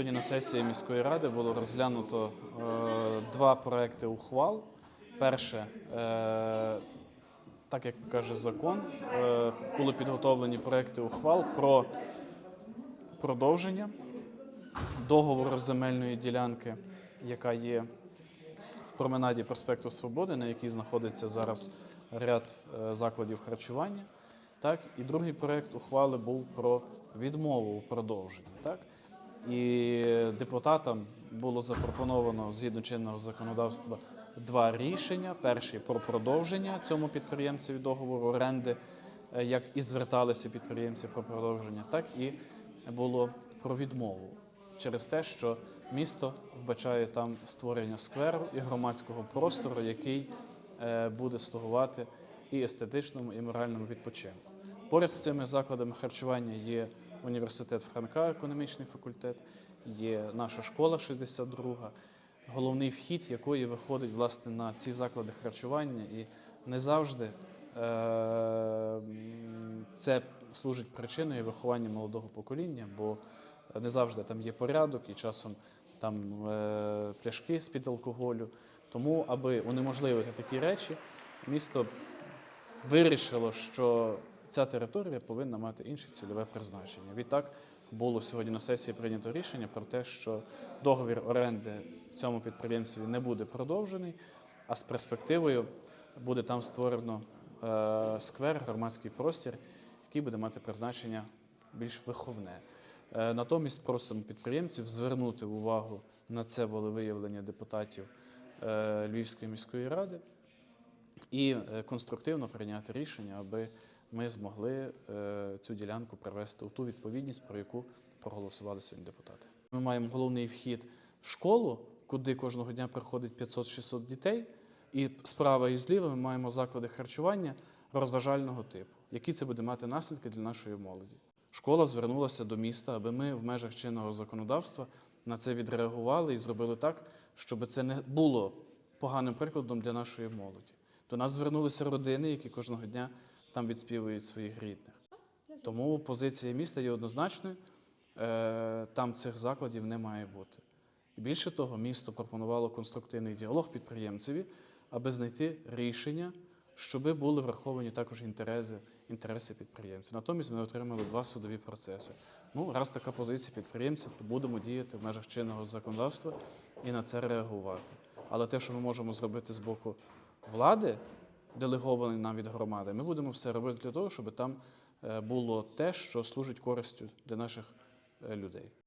Сьогодні на сесії міської ради було розглянуто е, два проекти ухвал. Перше, е, так як каже закон, е, були підготовлені проекти ухвал про продовження договору земельної ділянки, яка є в променаді проспекту Свободи, на якій знаходиться зараз ряд е, закладів харчування. Так, і другий проект ухвали був про відмову у продовженні. Так? І депутатам було запропоновано згідно чинного законодавства два рішення: перший про продовження цьому підприємцеві договору оренди, е, як і зверталися підприємці про продовження, так і було про відмову через те, що місто вбачає там створення скверу і громадського простору, який е, буде слугувати і естетичному, і моральному відпочинку. Поряд з цими закладами харчування є університет Франка, економічний факультет, є наша школа 62, головний вхід якої виходить власне на ці заклади харчування, і не завжди е, це служить причиною виховання молодого покоління, бо не завжди там є порядок і часом там е, пляшки з-під алкоголю. Тому, аби унеможливити такі речі, місто вирішило, що ця територія повинна мати інше цільове призначення. Відтак було сьогодні на сесії прийнято рішення про те, що договір оренди цьому підприємстві не буде продовжений, а з перспективою буде там створено е, сквер, громадський простір, який буде мати призначення більш виховне. Е, Натомість просимо підприємців звернути увагу на це волевиявлення депутатів е, Львівської міської ради і е, конструктивно прийняти рішення, аби ми змогли е, цю ділянку привести у ту відповідність, про яку проголосували сьогодні депутати. Ми маємо головний вхід в школу, куди кожного дня приходить 500-600 дітей, і справа і зліва ми маємо заклади харчування розважального типу. Які це буде мати наслідки для нашої молоді? Школа звернулася до міста, аби ми в межах чинного законодавства на це відреагували і зробили так, щоб це не було поганим прикладом для нашої молоді. До нас звернулися родини, які кожного дня там відспівують своїх рідних. Тому позиція міста є однозначною. Е, Там цих закладів не має бути. Більше того, місто пропонувало конструктивний діалог підприємцеві, аби знайти рішення, щоб були враховані також інтереси, інтереси підприємців. Натомість ми отримали два судові процеси. Ну, раз така позиція підприємців, то будемо діяти в межах чинного законодавства і на це реагувати. Але те, що ми можемо зробити з боку влади, делегований нам від громади, ми будемо все робити для того, щоб там е, було те, що служить користю для наших е, людей.